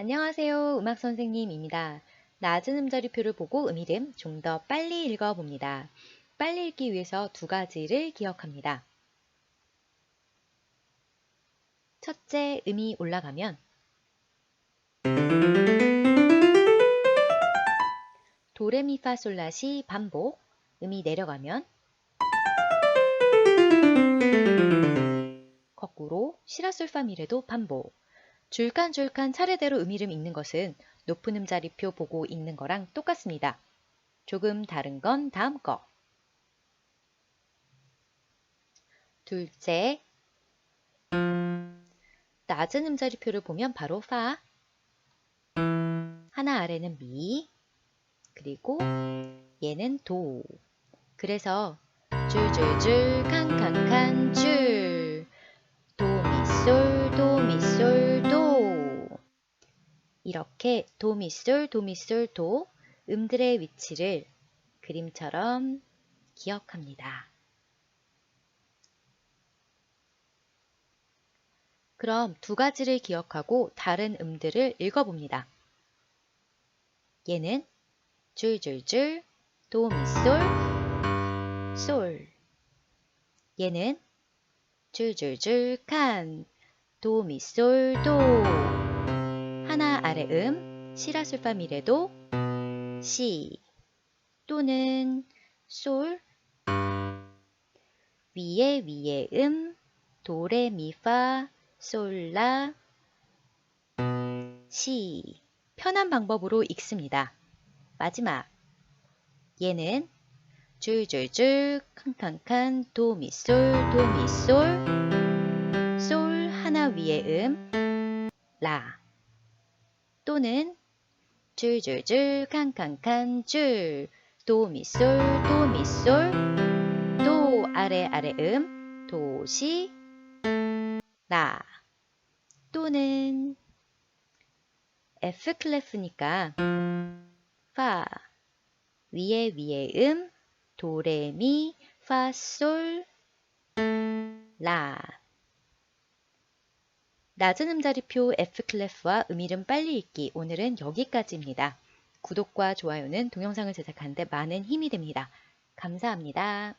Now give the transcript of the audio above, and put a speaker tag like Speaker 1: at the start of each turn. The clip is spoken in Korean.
Speaker 1: 안녕하세요. 음악 선생님입니다. 낮은 음자리표를 보고 음 이름 좀 더 빨리 읽어봅니다. 빨리 읽기 위해서 두 가지를 기억합니다. 첫째, 음이 올라가면 도레미파솔라시 반복, 음이 내려가면 거꾸로 시라솔파미레도 반복. 줄간줄간 차례대로 음이름 읽는 것은 높은 음자리표 보고 읽는 거랑 똑같습니다. 조금 다른 건 다음 거. 둘째, 낮은 음자리표를 보면 바로 파, 하나 아래는 미, 그리고 얘는 도. 그래서 줄줄줄 칸칸칸 줄 도미솔 도미솔 도 이렇게 도미솔 도미솔 도 음들의 위치를 그림처럼 기억합니다. 그럼 두 가지를 기억하고 다른 음들을 읽어봅니다. 얘는 줄줄줄 도미솔 솔 얘는 줄줄줄 칸 도미솔 도 아래 음 시라솔파미레도 시 또는 솔 위에 위에 음 도레미파 솔라 시. 편한 방법으로 읽습니다. 마지막. 얘는 줄줄줄 칸칸칸 도미솔 도미솔 솔 하나 위에 음 라 또는 줄줄줄 칸칸칸 줄. 도미솔 도미솔. 도 아래 아래 음. 도시 라. 또는 F 클래프니까 파. 위에 위에 음. 도레미 파솔 라 낮은 음자리표 F 클래프와 음이름 빨리 읽기 오늘은 여기까지입니다. 구독과 좋아요는 동영상을 제작하는데 많은 힘이 됩니다. 감사합니다.